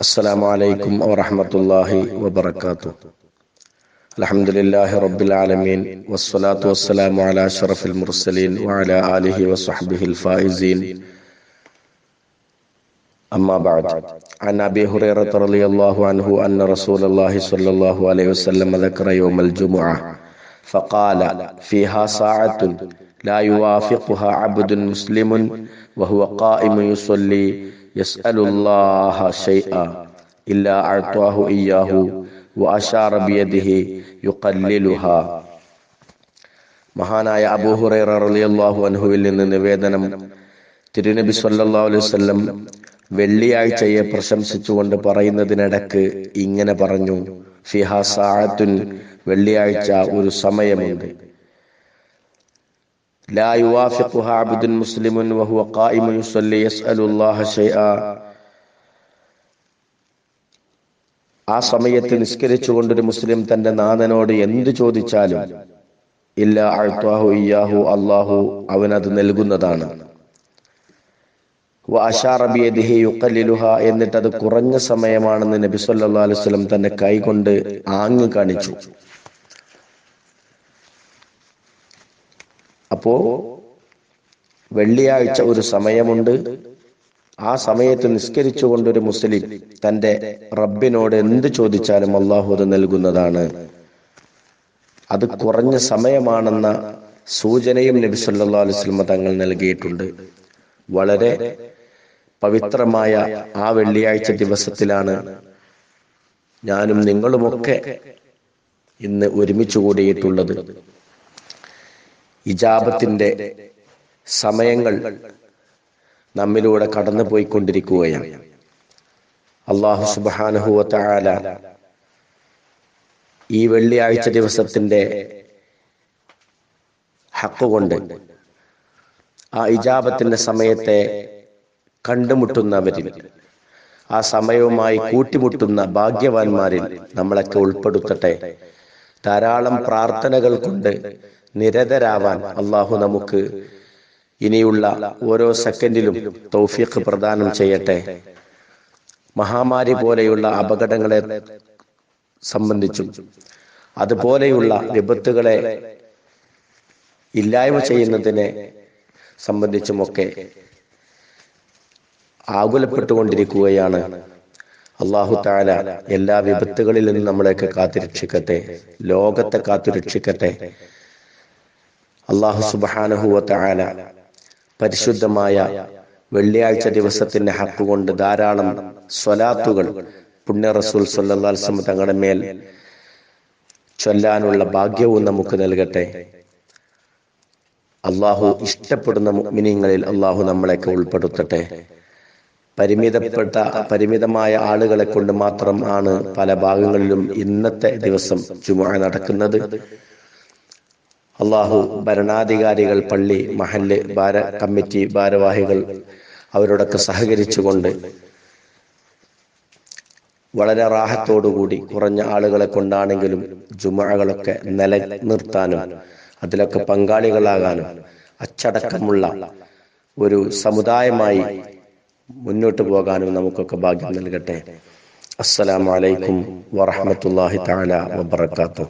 السلام عليكم ورحمة الله وبركاته. الحمد لله رب العالمين والصلاة والسلام على أشرف المرسلين وعلى آله وصحبه الفائزين. أما بعد عن أبي هريرة رضي الله عنه أن رسول الله صلى الله عليه وسلم ذكر يوم الجمعة فقال فيها ساعة لا يوافقها عبد مسلم وهو قائم يصلي يسأل الله شيئا إلا أعطاه إياه وأشار بيده يقللها മഹാനായ അബൂഹുറൈറ റളിയല്ലാഹു അൻഹുവിൽ നിന്ന് നിവേദനം തിരുനബി സല്ലല്ലാഹു അലൈഹി വസല്ലം വെള്ളിയാഴ്ചയെ പ്രശംസിച്ചുകൊണ്ട് പറയുന്നതിനിടക്ക് ഇങ്ങനെ പറഞ്ഞു ഫിഹ സാഅത്തുൻ വെള്ളിയാഴ്ച ഒരു സമയമുണ്ട് لا يوافقها عبد مسلم وهو قائم يصلي يسأل الله شيئا ആ സമയത്ത് നിസ്കരിച്ചുകൊണ്ടൊരു മുസ്ലിം തന്റെ നാഥനോട് എന്ത് ചോദിച്ചാലും ഇല്ല അഴ്ത്വാഹു ഇയാഹു അള്ളാഹു അവനത് നൽകുന്നതാണ് എന്നിട്ട് അത് കുറഞ്ഞ സമയമാണെന്ന് നബി സല്ലാ അലൈഹി സ്വലം തന്റെ കൈകൊണ്ട് ആങ്ങി കാണിച്ചു അപ്പോ വെള്ളിയാഴ്ച ഒരു സമയമുണ്ട്. ആ സമയത്ത് നിസ്കരിച്ചുകൊണ്ട് ഒരു മുസ്ലിം തന്റെ റബ്ബിനോട് എന്ത് ചോദിച്ചാലും അള്ളാഹു അത് നൽകുന്നതാണ്. അത് കുറഞ്ഞ സമയമാണെന്ന സൂചനയും നബി സല്ലാ അലുസ്ലമ തങ്ങൾ നൽകിയിട്ടുണ്ട്. വളരെ പവിത്രമായ ആ വെള്ളിയാഴ്ച ദിവസത്തിലാണ് ഞാനും നിങ്ങളുമൊക്കെ ഇന്ന് ഒരുമിച്ച് കൂടിയിട്ടുള്ളത്. ഇജാബത്തിന്റെ സമയങ്ങൾ നമ്മിലൂടെ കടന്നു പോയിക്കൊണ്ടിരിക്കുകയാണ് അള്ളാഹു സുബാനുഹുവല ഈ വെള്ളിയാഴ്ച ദിവസത്തിന്റെ ഹക്കുകൊണ്ട് ആ ഇജാബത്തിന്റെ സമയത്തെ കണ്ടുമുട്ടുന്നവരിൽ ആ സമയവുമായി കൂട്ടിമുട്ടുന്ന ഭാഗ്യവാന്മാരിൽ നമ്മളൊക്കെ ഉൾപ്പെടുത്തട്ടെ. ധാരാളം പ്രാർത്ഥനകൾ കൊണ്ട് നിരതരാവാൻ അള്ളാഹു നമുക്ക് ഇനിയുള്ള ഓരോ സെക്കൻഡിലും തൗഫീഖ് പ്രദാനം ചെയ്യട്ടെ. മഹാമാരി പോലെയുള്ള അപകടങ്ങളെ സംബന്ധിച്ചും അതുപോലെയുള്ള വിപത്തുകളെ ഇല്ലായ്മ ചെയ്യുന്നതിനെ സംബന്ധിച്ചുമൊക്കെ ആകുലപ്പെട്ടുകൊണ്ടിരിക്കുകയാണ്. അള്ളാഹു താല എല്ലാ വിപത്തുകളിൽ നിന്നും നമ്മളെയൊക്കെ കാത്തുരക്ഷിക്കട്ടെ. ലോകത്തെ കാത്തുരക്ഷിക്കട്ടെ. അള്ളാഹു സുബാനഹുവ ആല പരിശുദ്ധമായ വെള്ളിയാഴ്ച ദിവസത്തിന്റെ ഹക്ക് കൊണ്ട് ധാരാളം സ്വലാത്തുകൾ പുണ്യ റസൂൽ സല്ലാസ്ലം തങ്ങളുടെ മേൽ ചൊല്ലാനുള്ള ഭാഗ്യവും നമുക്ക് നൽകട്ടെ. അള്ളാഹു ഇഷ്ടപ്പെടുന്ന മിനിങ്ങളിൽ അള്ളാഹു നമ്മളെയൊക്കെ ഉൾപ്പെടുത്തട്ടെ. പരിമിതപ്പെട്ട പരിമിതമായ ആളുകളെ കൊണ്ട് മാത്രം ആണ് പല ഭാഗങ്ങളിലും ഇന്നത്തെ ദിവസം ചുമ നടക്കുന്നത്. അള്ളാഹു ഭരണാധികാരികൾ പള്ളി മഹല്ല് ഭാര കമ്മിറ്റി ഭാരവാഹികൾ അവരോടൊക്കെ സഹകരിച്ചുകൊണ്ട് വളരെ റാഹത്തോടുകൂടി കുറഞ്ഞ ആളുകളെ കൊണ്ടാണെങ്കിലും ജുമകളൊക്കെ നിലനിർത്താനും അതിലൊക്കെ പങ്കാളികളാകാനും അച്ചടക്കമുള്ള ഒരു സമുദായമായി മുന്നോട്ട് പോകാനും നമുക്കൊക്കെ ഭാഗ്യം നൽകട്ടെ. അസ്സലാമലൈക്കും വറഹമത്തല്ലാഹി താല വബർക്കാത്തു